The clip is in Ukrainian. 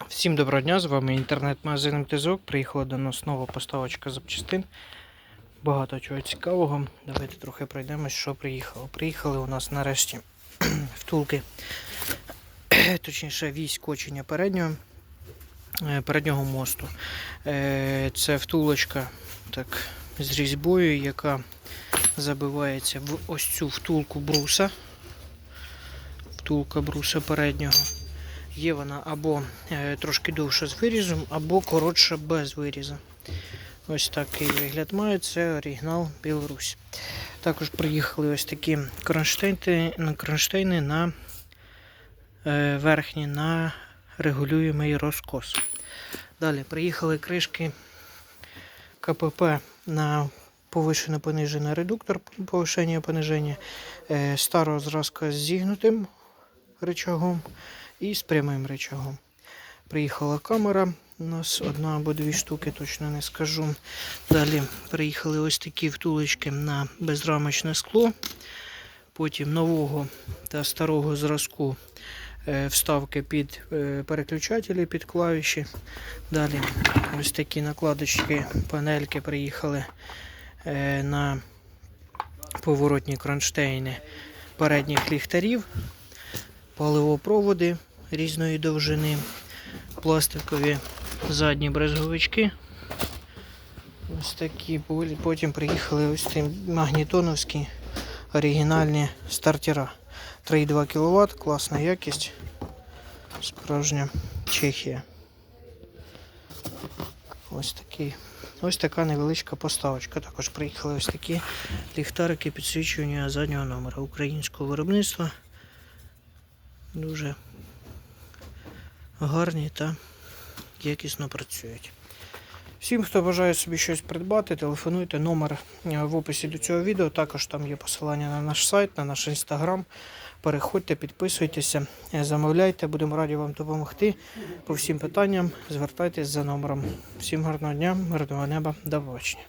Всім доброго дня, з вами інтернет-магазин МТЗОК. Приїхала до нас нова поставочка запчастин. Багато чого цікавого. Давайте трохи пройдемось, що приїхало. Приїхали у нас нарешті втулки, точніше, вісь кочення переднього, е, переднього мосту. Е, Це втулочка так, з різьбою, яка забивається в ось цю втулку бруса. Втулка бруса переднього. Є вона або е, трошки довша з вирізом, або коротша без вирізу. Ось такий вигляд має. Це оригінал Білорусь. Також приїхали ось такі кронштейни, кронштейни на е, верхні на регулюємий розкос. Далі приїхали кришки КПП на повишене понижений редуктор повишення пониження е, старого зразка з зігнутим рычагом і з прямим рычагом. Приїхала камера. У нас одна або дві штуки, точно не скажу. Далі приїхали ось такі втулочки на безрамочне скло. Потім нового та старого зразку е, вставки під е, переключателі, під клавіші. Далі ось такі накладочки, панельки приїхали е, на поворотні кронштейни передніх ліхтарів паливопроводи різної довжини, пластикові задні брезговички. Ось такі. Потім приїхали ось ці магнітоновські оригінальні стартера. 3,2 кВт, класна якість. Справжня Чехія. Ось такий. Ось така невеличка поставочка. Також приїхали ось такі ліхтарики підсвічування заднього номера українського виробництва дуже гарні та якісно працюють. Всім, хто бажає собі щось придбати, телефонуйте номер е, в описі до цього відео. Також там є посилання на наш сайт, на наш інстаграм. Переходьте, підписуйтеся, е, замовляйте, будемо раді вам допомогти. По всім питанням звертайтесь за номером. Всім гарного дня, мирного неба, до побачення.